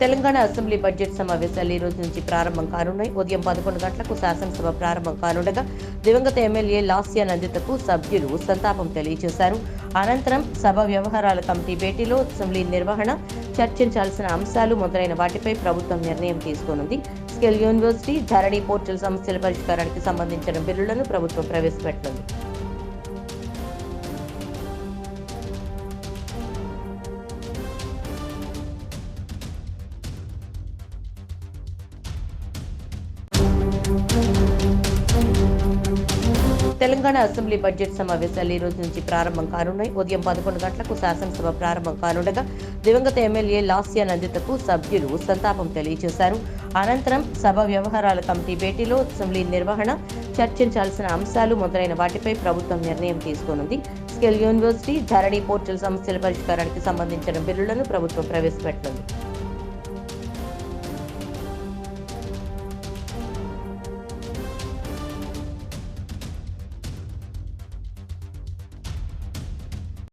Telangana assembly budget సమావేశాలు ఈ రోజు నుంచి ప్రారంభం కానున్నాయి. ఉదయం పదకొండు గంటలకు శాసనసభ ప్రారంభం కానుండగా దివంగత ఎమ్మెల్యే లాస్యా నందితకు సభ్యులు సంతాపం తెలియజేశారు. అనంతరం సభ వ్యవహారాల కమిటీ భేటీలో అసెంబ్లీ నిర్వహణ చర్చించాల్సిన అంశాలు మొదలైన వాటిపై ప్రభుత్వం నిర్ణయం తీసుకోనుంది. స్కిల్ యూనివర్సిటీ ధరణి పోర్టల్ సమస్యల పరిష్కారానికి సంబంధించిన బిల్లులను ప్రభుత్వం ప్రవేశపెట్టనుంది తెలంగాణ అసెంబ్లీ బడ్జెట్ సమావేశాలు ఈ రోజు నుంచి ప్రారంభం కానున్నాయి. ఉదయం పదకొండు గంటలకు శాసనసభ ప్రారంభం కానుండగా దివంగత ఎమ్మెల్యే లాస్యా నందితకు సభ్యులు సంతాపం తెలియజేశారు. అనంతరం సభ వ్యవహారాల కమిటీ భేటీలో అసెంబ్లీ నిర్వహణ చర్చించాల్సిన అంశాలు మొదలైన వాటిపై ప్రభుత్వం నిర్ణయం తీసుకోనుంది. స్కిల్ యూనివర్సిటీ ధరణి పోర్టల్ సమస్యల పరిష్కారానికి సంబంధించిన బిల్లులను ప్రభుత్వం ప్రవేశపెట్టనుంది